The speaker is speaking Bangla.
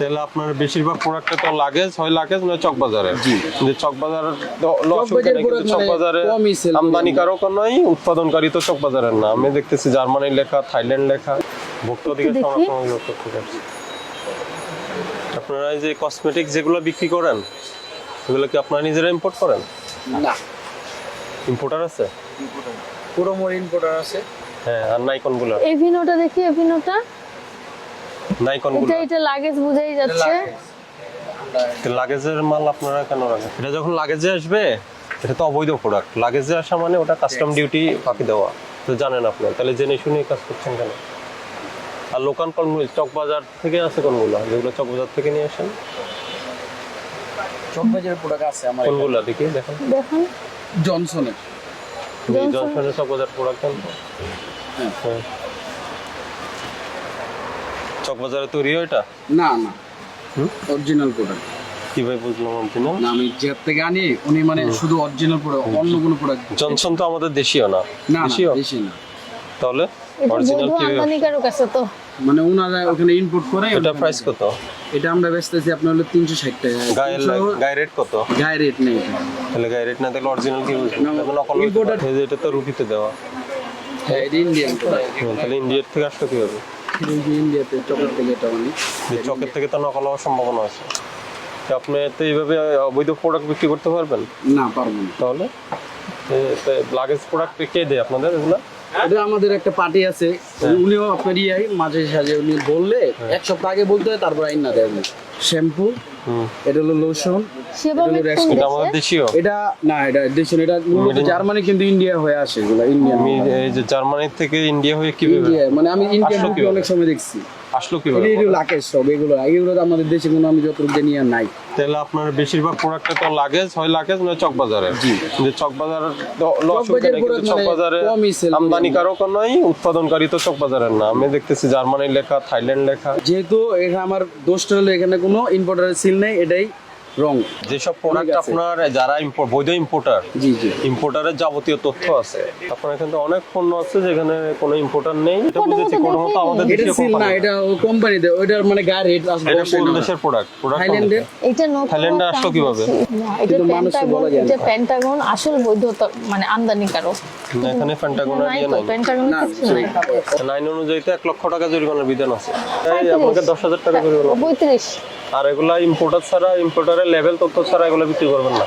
তাহলে আপনার বেশিরভাগ প্রোডাক্টে তো লাগেজ হয় লাগেজ নয় চকবাজারে জি। কিন্তু চকবাজার চকবাজারে। আমদানিকারক নয় উৎপাদনকারী তো চকবাজারের না। আমি দেখতেছি জার্মানির লেখা থাইল্যান্ড লেখা। ভোক্তা দিকে দেখি। সংরক্ষণ আপনারা এই যে কসমেটিক যেগুলো বিক্রি করেন এগুলো কি আপনারা নিজেরা ইম্পোর্ট করেন? না। ইম্পোর্টার আছে? পুরো মোর ইম্পোর্টার আছে। হ্যাঁ আর নাইকনগুলো এভিনোটা দেখি এভিনোটা নাইকন এটা এটা লাগেজ বুঝাই যাচ্ছে। লাগেজের মাল আপনারা কেন রাখেন? এটা যখন লাগেজে আসবে এটা তো অবৈধ প্রোডাক্ট লাগেজে আসা মানে ওটা কাস্টম ডিউটি ফাঁকি দেওয়া। তো জানেন আপনি তাহলে জেনে শুনে কাজ করছেন কেন? আর লোকাল কোনগুলো চকবাজার থেকে আছে কোনগুলো? যেগুলো চকবাজার থেকে নিয়ে আসেন। চকবাজারের প্রোডাক্ট আছে আমার কোনগুলো দেখি দেখেন। দেখুন। জনসনের জনসনের চকবাজার প্রোডাক্ট হ্যাঁ। চকবাজারে তৈরি হয় এটা? না না। অরিজিনাল প্রোডাক্ট কীভাবে বুঝলাম অরিজিনাল না? আমি যে থেকে আনি উনি মানে শুধু অরিজিনাল প্রোডাক্ট অন্য কোনো প্রোডাক্ট জনসন তো আমাদের দেশীয় না। না দেশীয়? না। তাহলে অরিজিনাল কীভাবে আমদানিকারক আছে তো। মানে ওনারা ওখানে ইম্পোর্ট করে এটা প্রাইস কত? এটা আমরা বেচতেছি আপনার হলো তিনশো ষাট টাকা। গায়ের গায়ে রেট কত? গায়ে রেট নেই তাহলে গায়ে রেট না দেখলে অরিজিনাল কি বুঝব নকল এটা তো রুপিতে দেওয়া। হ্যাঁ ইন্ডিয়ান তাহলে ইন্ডিয়ার থেকে আসলো কীভাবে? ইন্ডিয়াতে চকলেট থেকে এটা মানে। চকের থেকে তো নকল হওয়ার সম্ভাবনা আছে। আপনি তো এইভাবে অবৈধ প্রোডাক্ট বিক্রি করতে পারবেন? না পারবেন তাহলে? লাগেজ প্রোডাক্ট কে দেয় আপনাদের এগুলো? এটা আমাদের একটা পার্টি আছে। উনিও আপনার ইয়ে মাঝে সাঝে উনি বললে এক সপ্তাহ আগে বলতে হয় তারপর আইন না দেয় শ্যাম্পু এটা হলো লোশন এটা আমাদের? দেশীয়? না এটা এটা জার্মানি কিন্তু ইন্ডিয়া হয়ে আসে এগুলো ইন্ডিয়ান আমি এই যে জার্মানি থেকে ইন্ডিয়া হয়ে কীভাবে? ইন্ডিয়া মানে আমি ইন্ডিয়ান? অনেক সময় দেখছি। আসলো কীভাবে? লাকেশ সব এগুলো এগুলো আমাদের দেশে কোনো আমি যতটুকু জানি আর নাই। তাহলে আপনার বেশিরভাগ প্রোডাক্টে তো লাগেজ হয় লাগেজ নয় চকবাজারে। কিন্তু চকবাজার চকবাজার। আমদানিকারক নয় উৎপাদনকারী তো চকবাজারের না আমি দেখতেছি জার্মানির লেখা থাইল্যান্ড লেখা যেহেতু এখানে আমার দোষটা হলো এখানে কোনো ইম্পোর্টারের সিল নেই এটাই রং যেসব প্রোডাক্ট আপনার যারা import- বৈধ ইম্পোর্টার জি জি। ইম্পোর্টারের যাবতীয় তথ্য আছে আপনার এখানে অনেক পণ্য আছে যেখানে কোনো ইম্পোর্টার নেই। এটা বুঝেছি কোনো মতো আমাদের দেশীয় সিল না এটা ও কোম্পানি দেয় ওইটার মানে গায়ে রেট আসবে এটা কোন দেশের প্রোডাক্ট প্রোডাক্ট এটা নতুন থাইল্যান্ডে আসলো কীভাবে? এটা পেন্টাগন না। এটা পেন্টাগন আসল বৈধতা মানে আমদানিকারক এখানে ফ্যান্টাগোনার নাই ইয়ে নাই। পেন্টাগন কিছু নাই। আইন অনুযায়ী তো এক লক্ষ টাকা জরিমানার বিধান আছে। দশ হাজার টাকা জরিমানা। পঁয়ত্রিশ। আর এগুলা ইম্পোর্টার ছাড়া ইম্পোর্টারের লেভেল তথ্য ছাড়া এগুলো বিক্রি করবেন না।